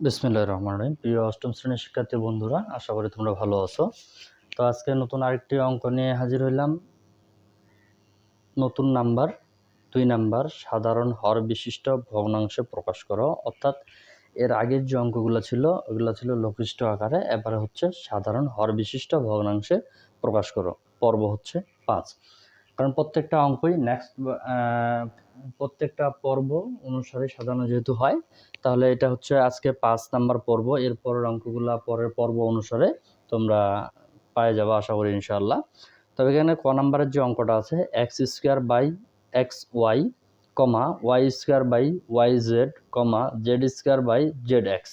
বিসমিল্লাহ রহমান রহিম। প্রিয় অষ্টম শ্রেণির শিক্ষার্থী বন্ধুরা, আশা করি তোমরা ভালো আছো। তো আজকে নতুন আরেকটি অঙ্ক নিয়ে হাজির হইলাম। নতুন নাম্বার, দুই নাম্বার, সাধারণ হর বিশিষ্ট ভগ্নাংশে প্রকাশ করো। অর্থাৎ এর আগের যে অঙ্কগুলো ছিল, ওগুলো ছিল লঘিষ্ঠ আকারে, এবারে হচ্ছে সাধারণ হর বিশিষ্ট ভগ্নাংশে প্রকাশ করো। পর্ব হচ্ছে পাঁচ। কারণ প্রত্যেকটা অঙ্কই নেক্সট প্রত্যেকটা পর্ব অনুসারে সাজানো যেহেতু হয়, তাহলে এটা হচ্ছে আজকে পাঁচ নাম্বার পর্ব, এর পরের অঙ্কগুলো পরের পর্ব অনুসারে তোমরা পায়ে যাবে আশা করি ইনশাআল্লাহ। তবে এখানে ক নাম্বারের যে অঙ্কটা আছে x square by x y comma y square by y z comma z square by z x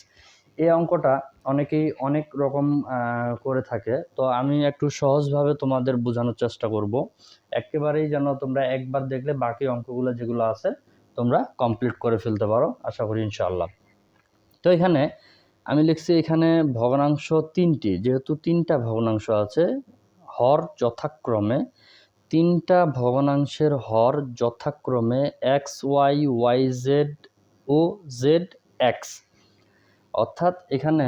এই অঙ্কটা অনেকেই অনেক রকম করে থাকে। তো আমি একটু সহজভাবে তোমাদের বোঝানোর চেষ্টা করব। একেবারেই যেন তোমরা একবার দেখলে বাকি অঙ্কগুলো যেগুলো আছে, তোমরা কমপ্লিট করে ফেলতে পারো। আশা করি ইনশাআল্লাহ। তো এখানে আমি লিখছি এখানে ভগ্নাংশ তিনটি। যেহেতু তিনটা ভগ্নাংশ আছে, হর যথাক্রমে তিনটা ভগ্নাংশের হর যথাক্রমে এক্স, ওয়াই ওয়াই, জেড ও জেড এক্স। অর্থাৎ এখানে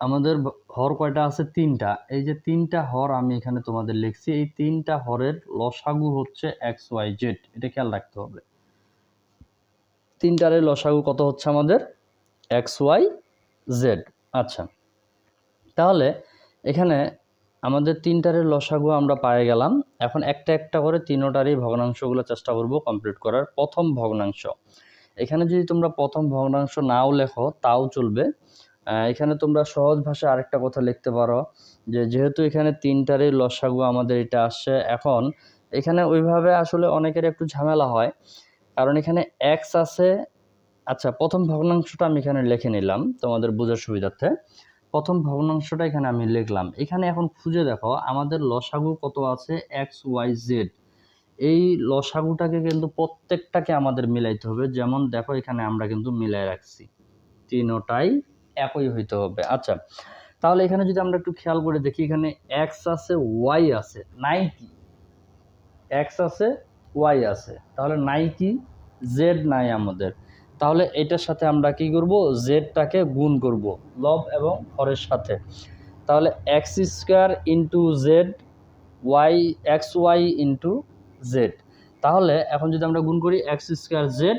আমাদের হর কয়টা আছে? তিনটা। এই যে তিনটা হর আমি এখানে তোমাদের লিখছি। এই তিনটা হরের লসাগু হচ্ছে এক্স, ওয়াই, জেড। এটা খেয়াল রাখতে হবে। তিনটারে লসাগু কত হচ্ছে আমাদের? X, y, z. আচ্ছা। তাহলে এখানে আমাদের তিনটারের লসাগু আমরা পায়ে গেলাম। এখন একটা একটা করে তিনোটারই ভগ্নাংশগুলো চেষ্টা করব কমপ্লিট করার। প্রথম ভগ্নাংশ। এখানে যদি তোমরা প্রথম ভগ্নাংশ নাও লেখো, তাও চলবে। এখানে তোমরা সহজ ভাষায় আরেকটা কথা লিখতে পারো, যে যেহেতু এখানে তিনটারই লসাগু আমাদের এটা আসছে, এখন এখানে ওইভাবে আসলে অনেকের একটু ঝামেলা হয়, কারণ এখানে এক্স আছে আচ্ছা প্রথম ভগ্নাংশটা আমি এখানে লিখে নিলাম তোমাদের বোঝার সুবিধার্থে, প্রথম ভগ্নাংশটা এখানে আমি লিখলাম, এখানে এখন খুঁজে দেখো আমাদের লসাগু কত আছে এক্স ওয়াই জেড এই লসাগুটাকে কিন্তু প্রত্যেকটাকে আমাদের মিলাইতে হবে, যেমন দেখো এখানে আমরা কিন্তু মিলাই রাখছি, তিনোটাই একই হইতে হবে। আচ্ছা তাহলে এখানে যদি আমরা একটু খেয়াল করে দেখি, এখানে এক্স আছে ওয়াই আছে নাই কি এক্স আছে ওয়াই আছে, তাহলে নাই কি জেড নাই আমাদের। তাহলে এটার সাথে আমরা কি করব? জেডটাকে গুণ করব লব এবং হরের সাথে। তাহলে x square into z y x y into z তাহলে এখন যদি আমরা গুণ করি x square z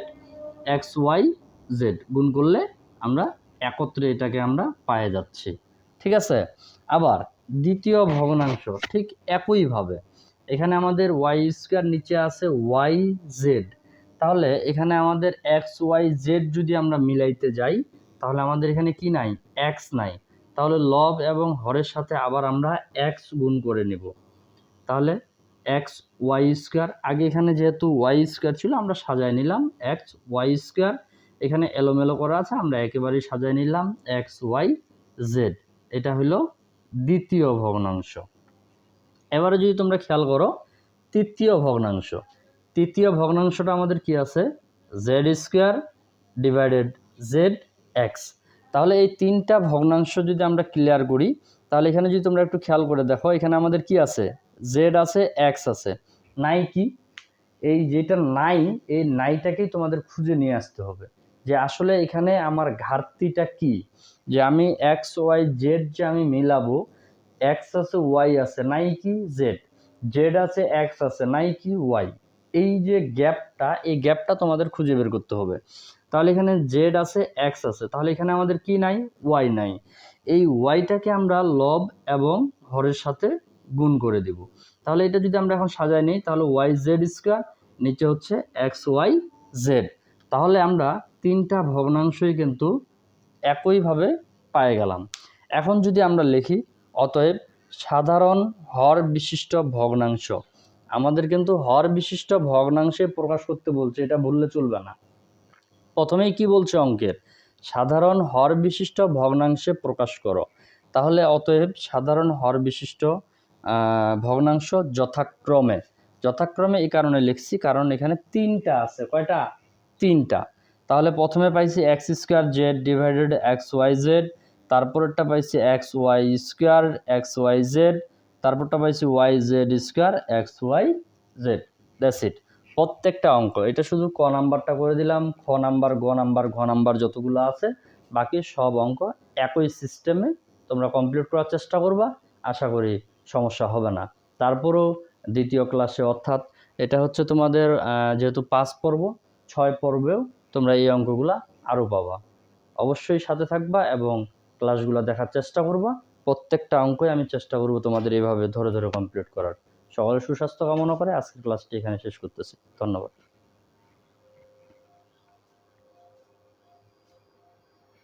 x y z গুণ করলে আমরা একত্রে এটাকে আমরা পায়ে যাচ্ছি। ঠিক আছে? আবার দ্বিতীয় ভগ্নাংশ ঠিক একইভাবে এখানে আমাদের ওয়াই স্কোয়ার নিচে আছে ওয়াই জেড তাহলে এখানে আমাদের এক্স ওয়াই জেড যদি আমরা মিলাইতে যাই, তাহলে আমাদের এখানে কি নাই? এক্স নাই। তাহলে লব এবং হরের সাথে আবার আমরা এক্স গুণ করে নেব। তাহলে এক্স ওয়াই স্কোয়ার আগে এখানে যেহেতু ওয়াই স্কোয়ার ছিল, আমরা সাজায় নিলাম এক্স ওয়াই স্কোয়ার এখানে এলোমেলো করা আছে, আমরা একেবারেই সাজায় নিলাম এক্স, ওয়াই, জেড। এটা হলো দ্বিতীয় ভগ্নাংশ। এবারে যদি তোমরা খেয়াল করো, তৃতীয় ভগ্নাংশ। তৃতীয় ভগ্নাংশটা আমাদের কি আছে? Z square divided z x. তাহলে এই তিনটা ভগ্নাংশ যদি আমরা ক্লিয়ার করি, তাহলে এখানে যদি তোমরা একটু খেয়াল করে দেখো, এখানে আমাদের কি আছে? জেড আছে, এক্স আছে। নাই কি? এই যেটা নাই, এই নাইটাকেই তোমাদের খুঁজে নিয়ে আসতে হবে। যে আসলে এখানে আমার ঘাটতিটা কি? যে আমি এক্স ওয়াই জেড যে আমি মিলাবো এক্স আছে ওয়াই আছে, নাই কি জেড জেড আছে এক্স আছে, নাই কি ওয়াই এই যে গ্যাপটা, এই গ্যাপটা তোমাদের খুঁজে বের করতে হবে। তাহলে এখানে জেড আছে এক্স আছে, তাহলে এখানে আমাদের কি নাই? ওয়াই নাই। এই ওয়াইটাকে আমরা লব এবং হরের সাথে গুণ করে দিব। তাহলে এটা যদি আমরা এখন সাজাই নিই, তাহলে ওয়াই জেড স্কোয়ার নিচে হচ্ছে এক্স ওয়াই জেড তাহলে আমরা তিনটা ভগ্নাংশই কিন্তু একইভাবে পায়ে গেলাম। এখন যদি আমরা লিখি, অতএব সাধারণ হর বিশিষ্ট ভগ্নাংশ। আমাদের কিন্তু হর বিশিষ্ট ভগ্নাংশে প্রকাশ করতে বলছে, এটা ভুললে চলবে না। প্রথমেই কি বলছে অঙ্কের? সাধারণ হর বিশিষ্ট ভগ্নাংশে প্রকাশ করো। তাহলে অতএব সাধারণ হর বিশিষ্ট ভগ্নাংশ যথাক্রমে। যথাক্রমে এই কারণে লিখছি, কারণ এখানে তিনটা আছে। কয়টা? তিনটা। তাহলে প্রথমে পাইছি x square z divided x y z, তারপরেরটা পাইছি x y square, x y z, তারপরটা পাইছি y z square, x y z. That's it প্রত্যেকটা অঙ্ক। এটা শুধু ক নাম্বারটা করে দিলাম। খ নাম্বার, গ নাম্বার, ঘ নাম্বার যতগুলো আছে, বাকি সব অঙ্ক একই সিস্টেমে তোমরা কমপ্লিট করার চেষ্টা করবা। আশা করি সমস্যা হবে না। তারপরেও দ্বিতীয় ক্লাসে অর্থাৎ এটা হচ্ছে তোমাদের যেহেতু পাঁচ পর্ব, ছয় পর্বেও তোমরা এই অঙ্কগুলো আরও পাবা। অবশ্যই সাথে থাকবা এবং ক্লাসগুলো দেখার চেষ্টা করবা। প্রত্যেকটা অঙ্কই আমি চেষ্টা করব তোমাদের এইভাবে ধরে ধরে কমপ্লিট করার। সকলের সুস্বাস্থ্য কামনা করে আজকের ক্লাসটি এখানে শেষ করতেছি। ধন্যবাদ।